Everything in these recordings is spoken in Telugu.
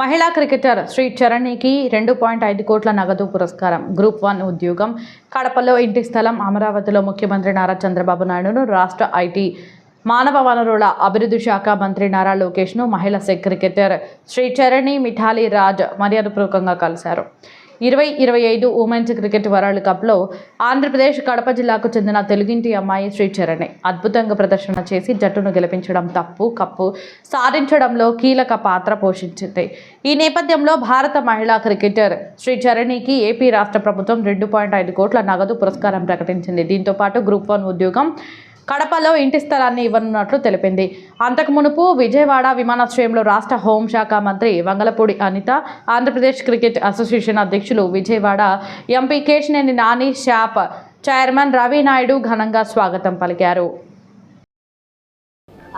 మహిళా క్రికెటర్ శ్రీ చరణికి రెండు పాయింట్ ఐదు కోట్ల నగదు పురస్కారం. గ్రూప్ వన్ ఉద్యోగం. కడపలో ఇంటి స్థలం అమరావతిలో ముఖ్యమంత్రి నారా చంద్రబాబు నాయుడును రాష్ట్ర ఐటీ మానవ వనరుల అభివృద్ధి శాఖ మంత్రి నారా లోకేష్ను మహిళా సెక్ క్రికెటర్ శ్రీ చరణి మిఠాలి రాజ్ మర్యాదపూర్వకంగా కలిశారు. ఇరవై ఇరవై ఐదు ఉమెన్స్ క్రికెట్ వరల్డ్ కప్లో ఆంధ్రప్రదేశ్ కడప జిల్లాకు చెందిన తెలుగింటి అమ్మాయి శ్రీచరణి అద్భుతంగా ప్రదర్శన చేసి జట్టును గెలిపించడం తప్పు కప్పు సాధించడంలో కీలక పాత్ర పోషించింది. ఈ నేపథ్యంలో భారత మహిళా క్రికెటర్ శ్రీచరణికి ఏపీ రాష్ట్ర ప్రభుత్వం రెండు పాయింట్ ఐదు కోట్ల నగదు పురస్కారం ప్రకటించింది. దీంతో పాటు గ్రూప్ వన్ ఉద్యోగం కడపలో ఇంటి స్థలాన్ని ఇవ్వనున్నట్లు తెలిపింది. అంతకు మునుపు విజయవాడ విమానాశ్రయంలో రాష్ట్ర హోంశాఖ మంత్రి వంగలపూడి అనిత ఆంధ్రప్రదేశ్ క్రికెట్ అసోసియేషన్ అధ్యక్షులు Vijayawada MP Kesineni Nani SAAP chairman Ravi Naidu ఘనంగా స్వాగతం పలికారు.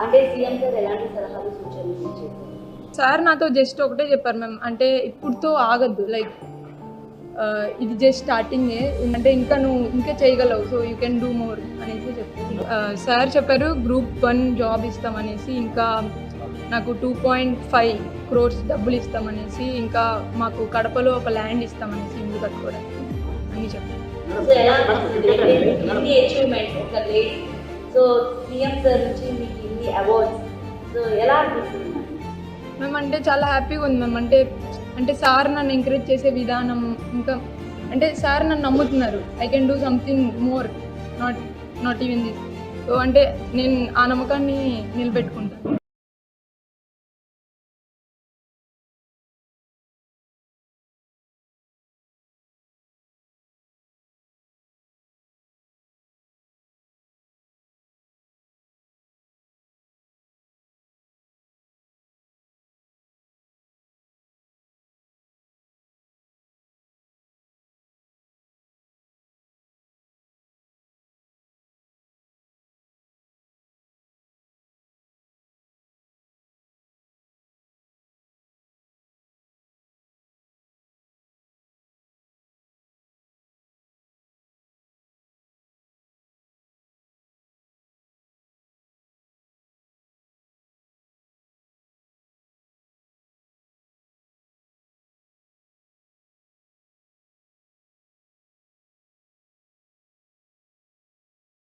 అంటే సీఎం గారు ఎలాంటి సలహాలు సూచనలు ఇచ్చారు? సార్ నాతో జస్ట్ ఒకటే చెప్పారు మ్యామ్. అంటే ఇప్పుడుతో ఆగద్దు. లైక్ ఇది జస్ట్ స్టార్టింగే అంటే ఇంకా నువ్వు ఇంకా చేయగలవు so you can do more అనేసి చెప్పారు సార్ చెప్పారు గ్రూప్ వన్ జాబ్ ఇస్తామనేసి ఇంకా నాకు టూ పాయింట్ ఫైవ్ క్రోర్స్ డబ్బులు ఇస్తామనేసి ఇంకా మాకు కడపలో ఒక ల్యాండ్ ఇస్తామనేసి ఇల్లు కట్టుకోవడానికి అన్నీ చెప్పారు. సో సీఎం సార్ నుంచి మీకు ఇన్ని అవార్డ్స్ సో ఎలా అనిపిస్తుంది? మేము అంటే చాలా హ్యాపీగా ఉంది మ్యామ్ అంటే అంటే సార్ నన్ను ఎంకరేజ్ చేసే విధానం ఇంకా అంటే సార్ నన్ను నమ్ముతున్నారు. I can do something more not not even this so అంటే నేను ఆ నమ్మకాన్ని నిలబెట్టుకుంటాను